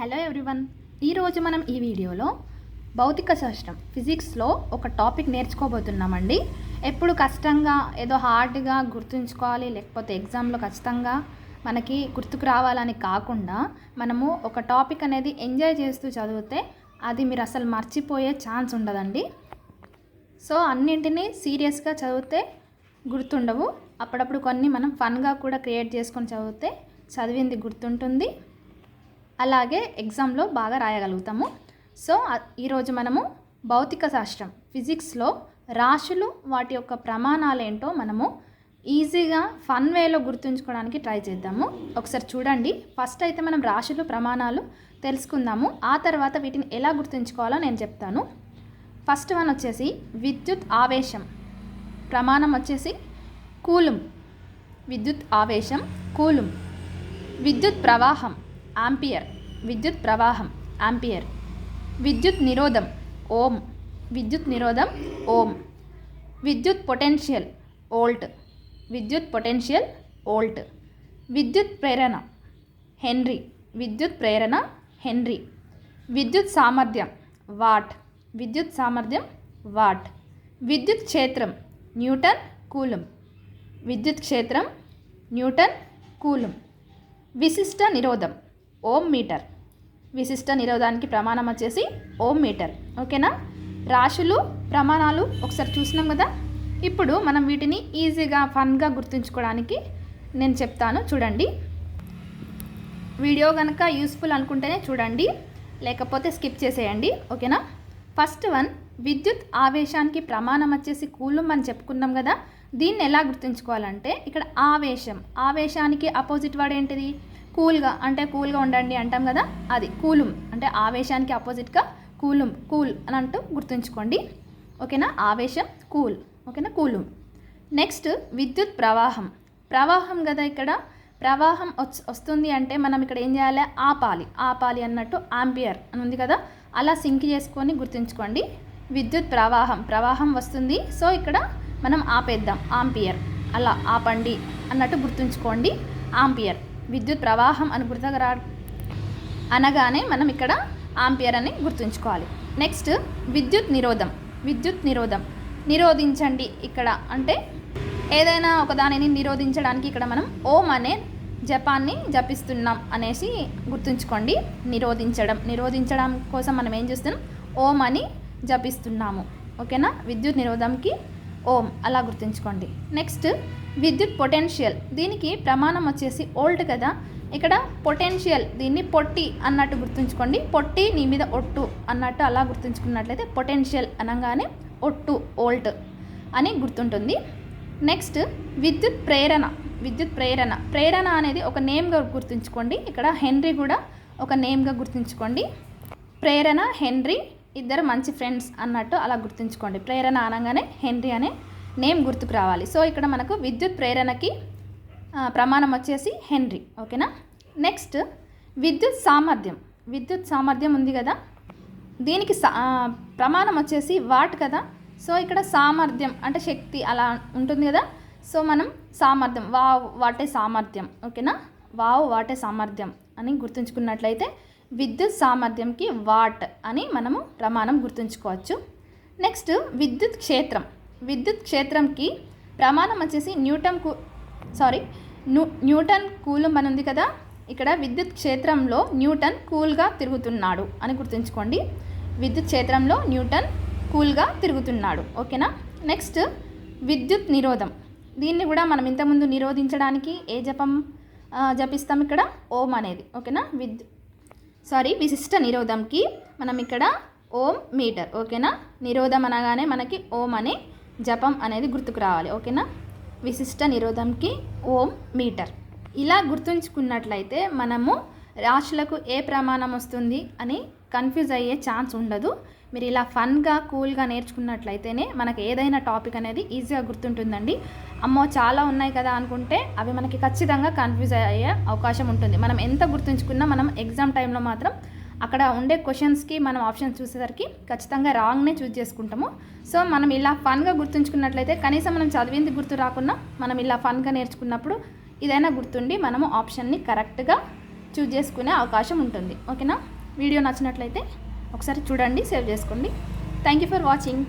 Hello everyone ఈరోజు మనం ఈ వీడియోలో భౌతిక శాస్త్రం ఫిజిక్స్లో ఒక టాపిక్ నేర్చుకోబోతున్నామండి. ఎప్పుడు కష్టంగా ఏదో హార్డ్గా గుర్తుంచుకోవాలి లేకపోతే ఎగ్జామ్లో ఖచ్చితంగా మనకి గుర్తుకు రావాలని కాకుండా మనము ఒక టాపిక్ అనేది ఎంజాయ్ చేస్తూ చదివితే అది మీరు అసలు మర్చిపోయే ఛాన్స్ ఉండదండి. సో అన్నింటినీ సీరియస్గా చదివితే గుర్తుండవు. అప్పుడప్పుడు కొన్ని మనం ఫన్గా కూడా క్రియేట్ చేసుకొని చదివితే చదివింది గుర్తుంటుంది. అలాగే ఎగ్జామ్లో బాగా రాయగలుగుతాము. సో ఈరోజు మనము భౌతిక శాస్త్రం ఫిజిక్స్లో రాశులు వాటి యొక్క ప్రమాణాలు ఏంటో మనము ఈజీగా ఫన్ వేలో గుర్తుంచుకోవడానికి ట్రై చేద్దాము. ఒకసారి చూడండి. ఫస్ట్ అయితే మనం రాశులు ప్రమాణాలు తెలుసుకుందాము. ఆ తర్వాత వీటిని ఎలా గుర్తుంచుకోవాలో నేను చెప్తాను. ఫస్ట్ వన్ వచ్చేసి విద్యుత్ ఆవేశం. ప్రమాణం వచ్చేసి కూలుం. విద్యుత్ ఆవేశం కూలుం. విద్యుత్ ప్రవాహం. ఆంపియర్. విద్యుత్ ప్రవాహం ఆంపియర్. విద్యుత్ నిరోధం ఓం. విద్యుత్ నిరోధం ఓం. విద్యుత్ పొటెన్షియల్ ఓల్ట్. విద్యుత్ పొటెన్షియల్ ఓల్ట్. విద్యుత్ ప్రేరణ హెన్రీ. విద్యుత్ ప్రేరణ హెన్రీ. విద్యుత్ సామర్థ్యం వాట్. విద్యుత్ సామర్థ్యం వాట్. విద్యుత్ క్షేత్రం న్యూటన్ కూలం విద్యుత్ క్షేత్రం న్యూటన్ కూలం విశిష్ట నిరోధం ఓం మీటర్. విశిష్ట నిరోధానికి ప్రమాణం వచ్చేసి ఓం మీటర్. ఓకేనా? రాశులు ప్రమాణాలు ఒకసారి చూసినాం కదా? ఇప్పుడు మనం వీటిని ఈజీగా ఫన్గా గుర్తుంచుకోవడానికి నేను చెప్తాను. చూడండి. వీడియో కనుక యూస్ఫుల్ అనుకుంటేనే చూడండి. లేకపోతే స్కిప్ చేసేయండి. ఓకేనా? ఫస్ట్ వన్ విద్యుత్ ఆవేశానికి ప్రమాణం వచ్చేసి కూలం అని చెప్పుకున్నాం కదా? దీన్ని ఎలా గుర్తుంచుకోవాలంటే ఇక్కడ ఆవేశం. ఆవేశానికి అపోజిట్ వర్డ్ ఏంటిది? కూల్గా అంటే కూల్గా ఉండండి అంటాం కదా అది కూలుం అంటే ఆవేశానికి అపోజిట్గా కూలుం కూల్ అని అంటూ గుర్తుంచుకోండి. ఓకేనా? ఆవేశం కూల్. ఓకేనా? కూలుం. నెక్స్ట్ విద్యుత్ ప్రవాహం. ప్రవాహం కదా ఇక్కడ? ప్రవాహం వస్తుంది అంటే మనం ఇక్కడ ఏం చేయాలి? ఆపాలి. ఆపాలి అన్నట్టు ఆంపియర్ అని ఉంది కదా? అలా సింక్ చేసుకొని గుర్తుంచుకోండి. విద్యుత్ ప్రవాహం. ప్రవాహం వస్తుంది. సో ఇక్కడ మనం ఆపేద్దాం. ఆంపియర్. అలా ఆపండి అన్నట్టు గుర్తుంచుకోండి. ఆంపియర్. విద్యుత్ ప్రవాహం అని గుర్తుగా రా అనగానే మనం ఇక్కడ ఆంపియర్ అని గుర్తుంచుకోవాలి. నెక్స్ట్ విద్యుత్ నిరోధం. విద్యుత్ నిరోధం. నిరోధించండి ఇక్కడ. అంటే ఏదైనా ఒక దానిని నిరోధించడానికి ఇక్కడ మనం ఓం అనే జపాన్ని జపిస్తున్నాం అనేసి గుర్తుంచుకోండి. నిరోధించడం. నిరోధించడం కోసం మనం ఏం చేస్తున్నాం? ఓం అని జపిస్తున్నాము. ఓకేనా? విద్యుత్ నిరోధంకి ఓం అలా గుర్తుంచుకోండి. నెక్స్ట్ విద్యుత్ పొటెన్షియల్. దీనికి ప్రమాణం వచ్చేసి ఓల్డ్ కదా? ఇక్కడ పొటెన్షియల్ దీన్ని పొట్టి అన్నట్టు గుర్తుంచుకోండి. పొట్టి నీ మీద ఒట్టు అన్నట్టు అలా గుర్తుంచుకున్నట్లయితే పొటెన్షియల్ అనగానే ఒట్టు ఓల్ట్ అని గుర్తుంటుంది. నెక్స్ట్ విద్యుత్ ప్రేరణ. విద్యుత్ ప్రేరణ. ప్రేరణ అనేది ఒక నేమ్గా గుర్తుంచుకోండి. ఇక్కడ హెన్రీ కూడా ఒక నేమ్గా గుర్తుంచుకోండి. ప్రేరణ హెన్రీ ఇద్దరు మంచి ఫ్రెండ్స్ అన్నట్టు అలా గుర్తుంచుకోండి. ప్రేరణ అనగానే హెన్రీ అనే నేమ్ గుర్తుకు రావాలి. సో ఇక్కడ మనకు విద్యుత్ ప్రేరణకి ప్రమాణం వచ్చేసి హెన్రీ. ఓకేనా? నెక్స్ట్ విద్యుత్ సామర్థ్యం. విద్యుత్ సామర్థ్యం ఉంది కదా? దీనికి సా ప్రమాణం వచ్చేసి వాట్ కదా? సో ఇక్కడ సామర్థ్యం అంటే శక్తి అలా ఉంటుంది కదా? సో మనం సామర్థ్యం వావ్ వాటే సామర్థ్యం. ఓకేనా? వావ్ వాటే సామర్థ్యం అని గుర్తుంచుకున్నట్లయితే విద్యుత్ సామర్థ్యంకి వాట్ అని మనము ప్రమాణం గుర్తుంచుకోవచ్చు. నెక్స్ట్ విద్యుత్ క్షేత్రం. విద్యుత్ క్షేత్రంకి ప్రమాణం వచ్చేసి న్యూటన్ కూ సారీ న్యూ న్యూటన్ కూలం అని ఉంది కదా? ఇక్కడ విద్యుత్ క్షేత్రంలో న్యూటన్ కూల్గా తిరుగుతున్నాడు అని గుర్తుంచుకోండి. విద్యుత్ క్షేత్రంలో న్యూటన్ కూల్గా తిరుగుతున్నాడు. ఓకేనా? నెక్స్ట్ విద్యుత్ నిరోధం. దీన్ని కూడా మనం ఇంతకుముందు నిరోధించడానికి ఏ జపం జపిస్తాం ఇక్కడ? ఓం అనేది. ఓకేనా? విద్యుత్ సారీ విశిష్ట నిరోధంకి మనం ఇక్కడ ఓం మీటర్ ఓకేనా? నిరోధం అనగానే మనకి ఓం అనే జపం అనేది గుర్తుకు రావాలి ఓకేనా? విశిష్ట నిరోధంకి ఓం మీటర్. ఇలా గుర్తుంచుకున్నట్లయితే మనము రాశులకు ఏ ప్రమాణం వస్తుంది అని కన్ఫ్యూజ్ అయ్యే ఛాన్స్ ఉండదు. మీరు ఇలా ఫన్గా కూల్గా నేర్చుకున్నట్లయితేనే మనకు ఏదైనా టాపిక్ అనేది ఈజీగా గుర్తుంటుందండి. అమ్మో చాలా ఉన్నాయి కదా అనుకుంటే అవి మనకి ఖచ్చితంగా కన్ఫ్యూజ్ అయ్యే అవకాశం ఉంటుంది. మనం ఎంత గుర్తుంచుకున్నా మనం ఎగ్జామ్ టైంలో మాత్రం అక్కడ ఉండే క్వశ్చన్స్కి మనం ఆప్షన్స్ చూసేసరికి ఖచ్చితంగా రాంగ్నే చూస్ చేసుకుంటాము. సో మనం ఇలా ఫన్గా గుర్తుంచుకున్నట్లయితే కనీసం మనం చదివింది గుర్తు రాకున్నా మనం ఇలా ఫన్గా నేర్చుకున్నప్పుడు ఇదైనా గుర్తుండి మనము ఆప్షన్ని కరెక్ట్గా చూజ్ చేసుకునే అవకాశం ఉంటుంది. ఓకేనా? వీడియో నచ్చినట్లయితే ఒకసారి చూడండి సేవ్ చేసుకోండి. Thank you for watching